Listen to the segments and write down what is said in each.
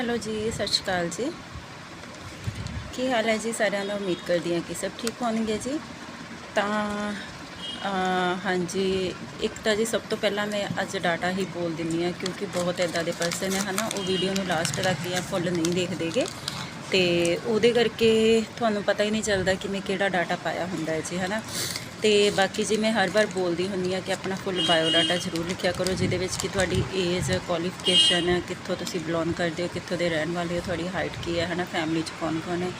Hello ਜੀ, ਸਤਿ ਸ਼੍ਰੀ ਅਕਾਲ ਜੀ। ਕੀ ਹਾਲ ਹੈ ਜੀ ਸਾਰਿਆਂ ਦਾ? ਉਮੀਦ ਕਰਦੀ ਹਾਂ ਕਿ ਸਭ ਠੀਕ ਹੋਣਗੇ ਜੀ। ਤਾਂ ਹਾਂਜੀ, ਇੱਕ ਤਾਂ ਜੀ ਸਭ ਤੋਂ ਪਹਿਲਾਂ ਮੈਂ ਅੱਜ ਡਾਟਾ ਹੀ ਬੋਲ ਦਿੰਨੀ ਆ ਕਿਉਂਕਿ ਬਹੁਤ ਇਦਾਂ ਦੇ ਪਰਸਨ ਹੈ ਹਨਾ, ਉਹ ਵੀਡੀਓ ਨੂੰ ਲਾਸਟ ਤੱਕ ਜਾਂ ਫੁੱਲ ਨਹੀਂ ਦੇਖਦੇਗੇ ਤੇ ਉਹਦੇ ਕਰਕੇ ਤੁਹਾਨੂੰ ਪਤਾ ਹੀ ਨਹੀਂ ਚੱਲਦਾ ਕਿ ਮੈਂ ਕਿਹੜਾ ਡਾਟਾ ਪਾਇਆ ਹੁੰਦਾ ਹੈ ਜੀ, ਹਨਾ? ਤੇ ਬਾਕੀ ਜੀ ਮੈਂ ਹਰ ਵਾਰ ਬੋਲਦੀ ਹੁੰਦੀ ਆ ਕਿ ਆਪਣਾ ਫੁੱਲ ਬਾਇਓ ਡਾਟਾ ਜ਼ਰੂਰ ਲਿਖਿਆ ਕਰੋ, ਜਿਹਦੇ ਵਿੱਚ ਕਿ ਤੁਹਾਡੀ ਏਜ ਕੁਆਲੀਫਿਕੇਸ਼ਨ ਕਿੱਥੋਂ ਤੁਸੀਂ ਬਿਲੋਂਗ ਕਰਦੇ ਹੋ, ਕਿੱਥੋਂ ਦੇ ਰਹਿਣ ਵਾਲੇ ਹੋ, ਤੁਹਾਡੀ ਹਾਈਟ ਕੀ ਹੈ, ਹਨਾ? ਫੈਮਿਲੀ 'ਚ ਕੌਣ ਕੌਣ ਹੈ?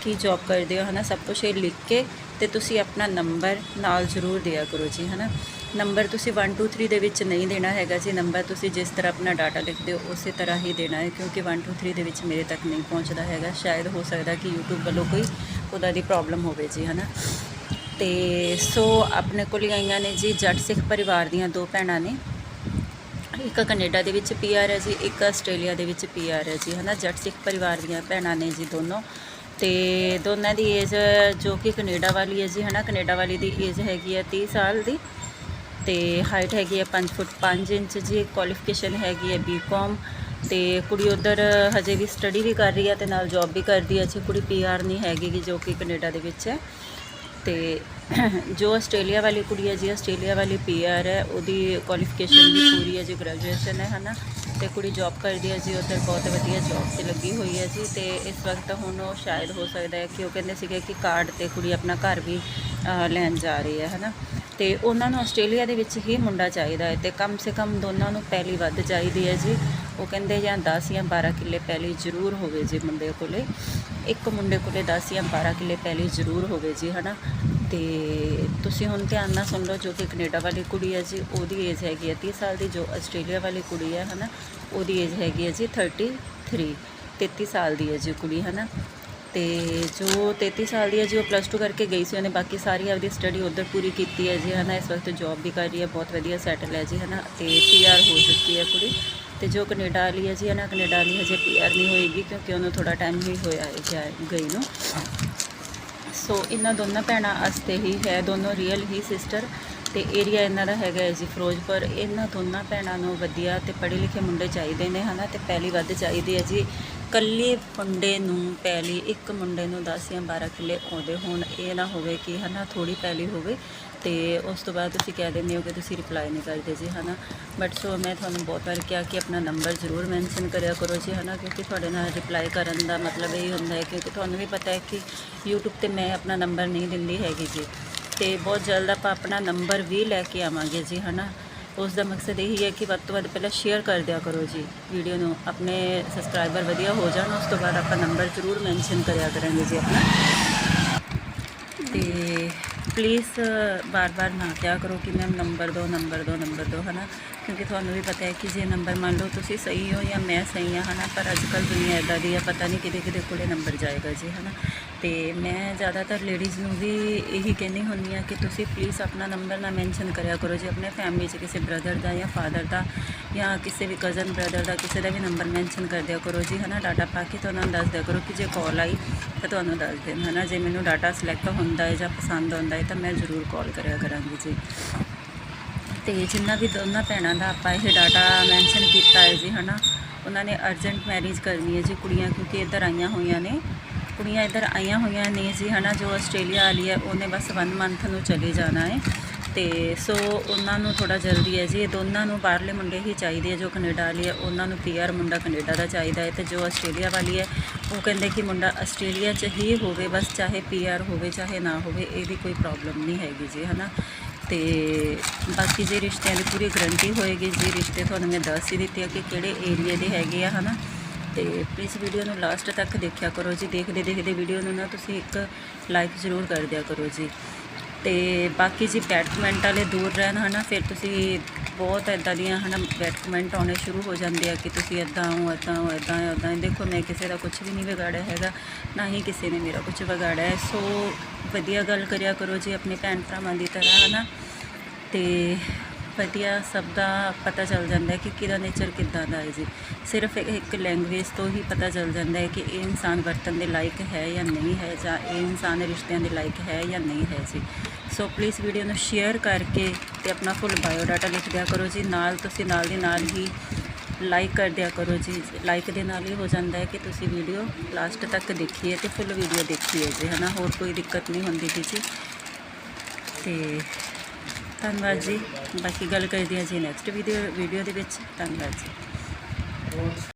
ਕੀ ਜੌਬ ਕਰਦੇ ਹੋ, ਹਨਾ? ਸਭ ਕੁਝ ਇਹ ਲਿਖ ਕੇ ਤੇ ਤੁਸੀਂ ਆਪਣਾ ਨੰਬਰ ਨਾਲ ਜ਼ਰੂਰ ਦਿਆ ਕਰੋ ਜੀ, ਹਨਾ? ਨੰਬਰ ਤੁਸੀਂ 1 2 3 ਦੇ ਵਿੱਚ ਨਹੀਂ ਦੇਣਾ ਹੈਗਾ ਜੀ। ਨੰਬਰ ਤੁਸੀਂ ਜਿਸ ਤਰ੍ਹਾਂ ਆਪਣਾ ਡਾਟਾ ਲਿਖਦੇ ਹੋ, ਉਸੇ ਤਰ੍ਹਾਂ ਹੀ ਦੇਣਾ ਹੈ, ਕਿਉਂਕਿ 1 2 3 ਦੇ ਵਿੱਚ ਮੇਰੇ ਤੱਕ ਨਹੀਂ ਪਹੁੰਚਦਾ ਹੈਗਾ। ਸ਼ਾਇਦ ਹੋ ਸਕਦਾ ਕਿ YouTube ਵੱਲੋਂ ਕੋਈ ਉਹਦਾ ਦੀ ਪ੍ਰੋਬਲਮ ਹੋਵੇ ਜੀ, ਹਨਾ? ਤੇ ਸੋ ਆਪਣੇ ਕੋਲ ਹੀ ਆਈਆਂ ਨੇ ਜੀ, ਜੱਟ ਸਿੱਖ ਪਰਿਵਾਰ ਦੀਆਂ ਦੋ ਭੈਣਾਂ ਨੇ। ਇੱਕ ਕੈਨੇਡਾ ਦੇ ਵਿੱਚ ਪੀਆਰ ਹੈ ਜੀ, ਇੱਕ ਆਸਟ੍ਰੇਲੀਆ ਦੇ ਵਿੱਚ ਪੀਆਰ ਹੈ ਜੀ, ਹਨਾ? ਜੱਟ ਸਿੱਖ ਪਰਿਵਾਰ ਦੀਆਂ ਭੈਣਾਂ ਨੇ ਜੀ ਦੋਨੋਂ। ਤੇ ਦੋਨਾਂ ਦੀ ਏਜ ਜੋ ਕਿ ਕੈਨੇਡਾ ਵਾਲੀ ਹੈ ਜੀ ਹਨਾ? ਕੈਨੇਡਾ ਵਾਲੀ ਦੀ ਏਜ ਹੈਗੀ ਹੈ 30 ਸਾਲ ਦੀ ਤੇ ਹਾਈਟ ਹੈਗੀ ਹੈ 5 ਫੁੱਟ 5 ਇੰਚ ਜੀ ਕੁਆਲੀਫਿਕੇਸ਼ਨ ਹੈਗੀ ਹੈ ਬੀਕਾਮ ਤੇ ਕੁੜੀ ਉਧਰ ਹਜੇ ਵੀ ਸਟੱਡੀ ਵੀ ਕਰ ਰਹੀ ਹੈ ਤੇ ਨਾਲ ਜੌਬ ਵੀ ਕਰਦੀ ਹੈ ਜੀ ਕੁੜੀ ਪੀਆਰ ਨਹੀਂ ਹੈਗੀ ਜੋ ਕਿ ਕੈਨੇਡਾ ਦੇ ਵਿੱਚ ਹੈ। ਤੇ ਜੋ ਆਸਟ੍ਰੇਲੀਆ ਵਾਲੀ ਕੁੜੀ ਹੈ, ਜੀ ਆਸਟ੍ਰੇਲੀਆ ਵਾਲੀ ਪੀਆਰ ਹੈ, ਉਹਦੀ ਕੁਆਲੀਫਿਕੇਸ਼ਨ ਵੀ ਪੂਰੀ ਹੈ, ਜੀ ਗ੍ਰੈਜੂਏਸ਼ਨ ਹੈ, ਹਨਾ। ਤੇ ਕੁੜੀ ਜੌਬ ਕਰਦੀ ਹੈ, ਜੀ, ਉੱਧਰ ਬਹੁਤ ਵਧੀਆ ਜੌਬ ਤੇ ਲੱਗੀ ਹੋਈ ਹੈ, ਜੀ। ਤੇ ਇਸ ਵਕਤ ਹੁਣ ਉਹ ਸ਼ਾਇਦ ਹੋ ਸਕਦਾ ਹੈ ਕਿ ਉਹ ਕਹਿੰਦੇ ਸੀਗੇ ਕਿ ਕਾਰਡ ਤੇ ਕੁੜੀ ਆਪਣਾ ਘਰ ਵੀ ਲੈਣ ਜਾ ਰਹੀ ਹੈ, ਹਨਾ। ਤੇ ਉਹਨਾਂ ਨੂੰ ਆਸਟ੍ਰੇਲੀਆ ਦੇ ਵਿੱਚ ਹੀ ਮੁੰਡਾ ਚਾਹੀਦਾ ਹੈ ਤੇ ਕਮ ਸੇ ਕਮ ਦੋਨਾਂ ਨੂੰ ਪਹਿਲੀ ਵੱਧ ਚਾਹੀਦੀ ਹੈ ਜੀ। ਉਹ ਕਹਿੰਦੇ ਜਾਂ 10 ਜਾਂ 12 ਕਿੱਲੇ ਪਹਿਲੀ ਜ਼ਰੂਰ ਹੋਵੇ ਜੀ ਮੁੰਡੇ ਕੋਲੇ। ਇੱਕ ਮੁੰਡੇ ਕੋਲੇ 10 ਜਾਂ 12 ਕਿੱਲੇ ਪਹਿਲੀ ਜ਼ਰੂਰ ਹੋਵੇ ਜੀ, ਹਨਾ? ਤੇ ਤੁਸੀਂ ਹੁਣ ਧਿਆਨ ਨਾਲ ਸੁਣ ਲਓ, ਜੋ ਕਿ ਕੈਨੇਡਾ ਵਾਲੀ ਕੁੜੀ ਹੈ ਜੀ, ਉਹਦੀ ਏਜ ਹੈਗੀ ਹੈ 30 ਸਾਲ ਦੀ, ਜੋ ਆਸਟ੍ਰੇਲੀਆ ਵਾਲੀ ਕੁੜੀ ਹੈ, ਹਨਾ? ਉਹਦੀ ਏਜ ਹੈਗੀ ਹੈ ਜੀ 33 33 ਸਾਲ ਦੀ ਹੈ ਜੀ ਕੁੜੀ, ਹਨਾ? ਤੇ ਜੋ 33 ਸਾਲ ਦੀ ਹੈ, ਜੀ ਉਹ ਪਲੱਸ 2 ਕਰਕੇ ਗਈ ਸੀ ਉਹਨੇ, ਬਾਕੀ ਸਾਰੀ ਆਪਦੀ ਸਟੱਡੀ ਉੱਧਰ ਪੂਰੀ ਕੀਤੀ ਹੈ ਜੀ, ਹਨਾ, ਇਸ ਵਕਤ ਜੌਬ ਵੀ ਕਰ ਰਹੀ ਹੈ, ਬਹੁਤ ਵਧੀਆ ਸੈਟਲ ਹੈ ਜੀ, ਹਨਾ, ਤੇ ਪੀਆਰ ਹੋ ਚੁੱਕੀ ਹੈ ਕੁੜੀ ਤੇ ਜੋ ਕੈਨੇਡਾ ਵਾਲੀ ਹੈ ਜੀ, ਹਨਾ, ਕੈਨੇਡਾ ਵਾਲੀ ਹਜੇ ਪੀਆਰ ਨਹੀਂ ਹੋਏਗੀ ਕਿਉਂਕਿ ਉਹਨੂੰ ਥੋੜਾ ਟਾਈਮ ਹੀ ਹੋਇਆ ਹੈ ਗਈ ਨੂੰ। ਸੋ ਇਹਨਾਂ ਦੋਨਾਂ ਭੈਣਾਂ ਵਾਸਤੇ ਹੀ ਹੈ, ਦੋਨੋਂ ਰੀਅਲ ਹੀ ਸਿਸਟਰ ਤੇ ਏਰੀਆ ਇਹਨਾਂ ਦਾ ਹੈਗਾ ਹੈ ਜੀ ਫਿਰੋਜ਼ਪੁਰ। ਇਹਨਾਂ ਦੋਨਾਂ ਭੈਣਾਂ ਨੂੰ ਵਧੀਆ ਤੇ ਪੜ੍ਹੇ ਲਿਖੇ ਮੁੰਡੇ ਚਾਹੀਦੇ ਨੇ, ਹਨਾ, ਤੇ ਪਹਿਲੀ ਵੱਧ ਚਾਹੀਦੀ ਹੈ ਜੀ। ਕੱਲੇ ਮੁੰਡੇ ਨੂੰ ਪੈਲੀ ਇੱਕ ਮੁੰਡੇ ਨੂੰ 10 ਜਾਂ 12 ਕਿੱਲੇ ਆਉਂਦੇ ਹੋਣ, ਇਹ ਨਾ ਹੋਵੇ ਕਿ, ਹਨਾ ਥੋੜੀ ਪੈਲੀ ਹੋਵੇ ਤੇ ਉਸ ਤੋਂ ਬਾਅਦ ਤੁਸੀਂ ਕਹਿ ਦਿੰਦੇ ਹੋ ਕਿ ਤੁਸੀਂ ਰਿਪਲਾਈ ਨਹੀਂ ਕਰਦੇ ਜੀ, ਹਨਾ। ਬਟ ਸੋ ਮੈਂ ਤੁਹਾਨੂੰ ਬਹੁਤ ਵਾਰ ਕਿਹਾ ਕਿ ਆਪਣਾ ਨੰਬਰ ਜ਼ਰੂਰ ਮੈਂਸ਼ਨ ਕਰਿਆ ਕਰੋ ਜੀ, ਹਨਾ, ਕਿਉਂਕਿ ਤੁਹਾਡੇ ਨਾਲ ਰਿਪਲਾਈ ਕਰਨ ਦਾ ਮਤਲਬ ਇਹ ਹੁੰਦਾ ਹੈ ਕਿਉਂਕਿ ਤੁਹਾਨੂੰ ਵੀ ਪਤਾ ਹੈ ਕਿ YouTube ਤੇ ਮੈਂ ਆਪਣਾ ਨੰਬਰ ਨਹੀਂ ਦਿੰਦੀ ਹੈਗੀ ਜੀ। ਤੇ ਬਹੁਤ ਜਲਦ ਆਪਾਂ ਆਪਣਾ ਨੰਬਰ ਵੀ ਲੈ ਕੇ ਆਵਾਂਗੇ ਜੀ, ਹਨਾ? ਉਸ ਦਾ ਮਕਸਦ ਇਹੀ ਹੈ ਕਿ ਵੱਧ ਤੋਂ ਵੱਧ ਪਹਿਲਾਂ ਸ਼ੇਅਰ ਕਰ ਦਿਆ ਕਰੋ ਜੀ ਵੀਡੀਓ ਨੂੰ। ਆਪਣੇ ਸਬਸਕ੍ਰਾਈਬਰ ਵਧੀਆ ਹੋ ਜਾਣ, ਉਸ ਤੋਂ ਬਾਅਦ ਆਪਾਂ ਨੰਬਰ ਜ਼ਰੂਰ ਮੈਂਸ਼ਨ ਕਰਿਆ ਕਰਾਂਗੇ ਜੀ, ਆਪਣਾ। ਤੇ ਪਲੀਜ਼ ਬਾਰ-ਬਾਰ ਨਾ ਕਿਹਾ ਕਰੋ ਕਿ ਮੈਮ ਨੰਬਰ ਦੋ ਨੰਬਰ ਦੋ, ਨੰਬਰ ਦਿਓ ਹਨਾ? ਕਿਉਂਕਿ ਤੁਹਾਨੂੰ ਵੀ ਪਤਾ ਹੈ ਕਿ ਜੇ ਨੰਬਰ ਮੰਨ ਲਓ ਤੁਸੀਂ ਸਹੀ ਹੋ ਜਾਂ ਮੈਂ ਸਹੀ ਹਾਂ, ਹਨਾ, ਪਰ ਅੱਜ ਕੱਲ੍ਹ ਦੁਨੀਆ ਇਦਾਂ ਦੀ ਹੈ ਪਤਾ ਨਹੀਂ ਕਿਹਦੇ ਕਿਹਦੇ ਕੋਲੇ ਨੰਬਰ ਜਾਏਗਾ ਜੀ, ਹਨਾ। ਤੇ ਮੈਂ ਜ਼ਿਆਦਾਤਰ ਲੇਡੀਜ਼ ਨੂੰ ਵੀ ਇਹੀ ਕਹਿੰਦੀ ਹੁੰਦੀ ਆ ਕਿ ਤੁਸੀਂ ਪਲੀਜ਼ ਆਪਣਾ ਨੰਬਰ ਨਾ ਮੈਂਸ਼ਨ ਕਰਿਆ ਕਰੋ ਜੀ ਆਪਣੇ ਫੈਮਿਲੀ 'ਚ ਕਿਸੇ ਬ੍ਰਦਰ ਦਾ ਜਾਂ ਫਾਦਰ ਦਾ ਜਾਂ ਕਿਸੇ ਵੀ ਕਜ਼ਨ ਬ੍ਰਦਰ ਦਾ ਕਿਸੇ ਦਾ ਵੀ ਨੰਬਰ ਮੈਂਸ਼ਨ ਕਰ ਦਿਆ ਕਰੋ ਜੀ, ਹਨਾ। ਡਾਟਾ ਪਾ ਕੇ ਤੁਹਾਨੂੰ ਦੱਸ ਦਿਆ ਕਰੋ ਕਿ ਜੇ ਕਾਲ ਆਈ ਤਾਂ ਤੁਹਾਨੂੰ ਦੱਸ ਦੇਣ, ਹਨਾ। ਜੇ ਮੈਨੂੰ ਡਾਟਾ ਸਿਲੈਕਟ ਹੁੰਦਾ ਹੈ ਜਾਂ ਪਸੰਦ ਆਉਂਦਾ ਹੈ ਤਾਂ ਮੈਂ ਜ਼ਰੂਰ ਕਾਲ ਕਰਿਆ ਕਰਾਂਗੀ ਜੀ। ਤੇ ਜਿੰਨਾ ਵੀ ਦੋਨਾਂ ਭੈਣਾਂ ਦਾ ਆਪਾਂ ਇਹ ਡਾਟਾ ਮੈਂਸ਼ਨ ਕੀਤਾ ਹੈ ਜੀ, ਹਨਾ, ਉਹਨਾਂ ਨੇ ਅਰਜੈਂਟ ਮੈਰਿਜ ਕਰਨੀ ਹੈ ਜੀ ਕੁੜੀਆਂ, ਕਿਉਂਕਿ ਇੱਧਰ ਆਈਆਂ ਹੋਈਆਂ ਨੇ। ਕੁੜੀਆਂ ਇੱਧਰ ਆਈਆਂ ਹੋਈਆਂ ਨੇ ਜੀ, ਹਨਾ, ਜੋ ਆਸਟ੍ਰੇਲੀਆ ਵਾਲੀ ਹੈ, ਉਹਨੇ ਬਸ 1 ਮੰਥ ਨੂੰ ਚਲੇ ਜਾਣਾ ਹੈ। ਤੇ ਸੋ ਉਹਨਾਂ ਨੂੰ ਥੋੜਾ ਜਲਦੀ ਹੈ ਜੀ, ਇਹ ਦੋਨਾਂ ਨੂੰ ਬਾਹਰਲੇ ਮੁੰਡੇ ਹੀ ਚਾਹੀਦੇ ਆ ਜੋ ਕੈਨੇਡਾ ਵਾਲੀ ਹੈ, ਉਹਨਾਂ ਨੂੰ ਪੀਆਰ ਮੁੰਡਾ ਕੈਨੇਡਾ ਦਾ ਚਾਹੀਦਾ ਹੈ ਤੇ ਜੋ ਆਸਟ੍ਰੇਲੀਆ ਵਾਲੀ ਹੈ, ਉਹ ਕਹਿੰਦੇ ਕਿ ਮੁੰਡਾ ਆਸਟ੍ਰੇਲੀਆ 'ਚ ਹੀ ਹੋਵੇ, ਬਸ ਚਾਹੇ ਪੀਆਰ ਹੋਵੇ, ਚਾਹੇ ਨਾ ਹੋਵੇ, ਇਹਦੀ ਕੋਈ ਪ੍ਰੋਬਲਮ ਨਹੀਂ ਹੈਗੀ ਜੀ, ਹਨਾ। ਤੇ ਬਾਕੀ ਜੇ ਰਿਸ਼ਤਿਆਂ ਦੀ ਪੂਰੀ ਗਰੰਟੀ ਹੋਏਗੀ, ਜੀ ਰਿਸ਼ਤੇ ਤੁਹਾਨੂੰ ਮੈਂ ਦੱਸ ਹੀ ਦਿੱਤੇ ਆ ਕਿ ਕਿਹੜੇ ਏਰੀਆ ਦੇ ਹੈਗੇ ਆ, ਹਨਾ? ਤੇ ਪਲੀਜ਼ ਵੀਡੀਓ ਨੂੰ ਲਾਸਟ ਤੱਕ ਦੇਖਿਆ ਕਰੋ ਜੀ। ਦੇਖਦੇ ਦੇਖਦੇ ਵੀਡੀਓ ਨੂੰ ਨਾ ਤੁਸੀਂ ਇੱਕ ਲਾਈਕ ਜ਼ਰੂਰ ਕਰ ਦਿਆ ਕਰੋ ਜੀ। ਤੇ ਬਾਕੀ ਜੀ ਬੈਡ ਵਾਲੇ ਦੂਰ ਰਹਿਣ, ਹਨਾ? ਫਿਰ ਤੁਸੀਂ ਬਹੁਤ ਇਦਾਂ ਦੀਆਂ ਹਨਾ ਬੈਡ ਕਮੈਂਟ ਆਉਣੇ ਸ਼ੁਰੂ ਹੋ ਜਾਂਦੇ ਆ ਕਿ ਤੁਸੀਂ ਇਦਾਂ ਹੋ ਇਦਾਂ ਹੋ ਇਦਾਂ ਹੋ ਇਦਾਂ ਦੇਖੋ, ਮੈਂ ਕਿਸੇ ਦਾ ਕੁਝ ਵੀ ਨਹੀਂ ਵਿਗਾੜਿਆ ਹੈਗਾ, ਨਾ ਹੀ ਕਿਸੇ ਨੇ ਮੇਰਾ ਕੁਝ ਵਿਗਾੜਿਆ ਹੈ। ਸੋ ਵਧੀਆ ਗੱਲ ਕਰਿਆ ਕਰੋ ਜੀ ਆਪਣੇ ਭੈਣ ਭਰਾਵਾਂ ਦੀ ਤਰ੍ਹਾਂ, ਹਨਾ। ਤੇ ਵਧੀਆ ਸਭ ਦਾ ਪਤਾ ਚੱਲ ਜਾਂਦਾ ਹੈ ਕਿ ਕਿਹਦਾ ਨੇਚਰ ਕਿੱਦਾਂ ਦਾ ਹੈ ਜੀ। ਸਿਰਫ ਇੱਕ- ਲੈਂਗੁਏਜ ਤੋਂ ਹੀ ਪਤਾ ਚੱਲ ਜਾਂਦਾ ਹੈ ਕਿ ਇਹ ਇਨਸਾਨ ਵਰਤਨ ਦੇ ਲਾਇਕ ਹੈ ਜਾਂ ਨਹੀਂ ਹੈ, ਜਾਂ ਇਹ ਇਨਸਾਨ ਰਿਸ਼ਤਿਆਂ ਦੇ ਲਾਇਕ ਹੈ ਜਾਂ ਨਹੀਂ ਹੈ ਜੀ। ਸੋ ਪਲੀਜ਼ ਵੀਡੀਓ ਨੂੰ ਸ਼ੇਅਰ ਕਰਕੇ ਤੇ ਆਪਣਾ ਫੁੱਲ ਬਾਇਓਡਾਟਾ ਲਿਖ ਦਿਆ ਕਰੋ ਜੀ। ਨਾਲ ਤੁਸੀਂ ਨਾਲ ਦੀ ਨਾਲ ਹੀ ਲਾਈਕ ਕਰ ਦਿਆ ਕਰੋ ਜੀ। ਲਾਈਕ ਦੇ ਨਾਲ ਹੀ ਹੋ ਜਾਂਦਾ ਹੈ ਕਿ ਤੁਸੀਂ ਵੀਡੀਓ ਲਾਸਟ ਤੱਕ ਦੇਖੀਏ ਤੇ ਫੁੱਲ ਵੀਡੀਓ ਦੇਖੀਏ ਜੀ, ਹਨਾ? ਹੋਰ ਕੋਈ ਦਿੱਕਤ ਨਹੀਂ ਹੁੰਦੀ ਗੀ ਜੀ। ਤੇ ਧੰਨਵਾਦ ਜੀ। ਬਾਕੀ ਗੱਲ ਕਰਦੇ ਹਾਂ ਜੀ ਨੈਕਸਟ ਵੀਡੀਓ ਵੀਡੀਓ ਦੇ ਵਿੱਚ। ਧੰਨਵਾਦ ਜੀ।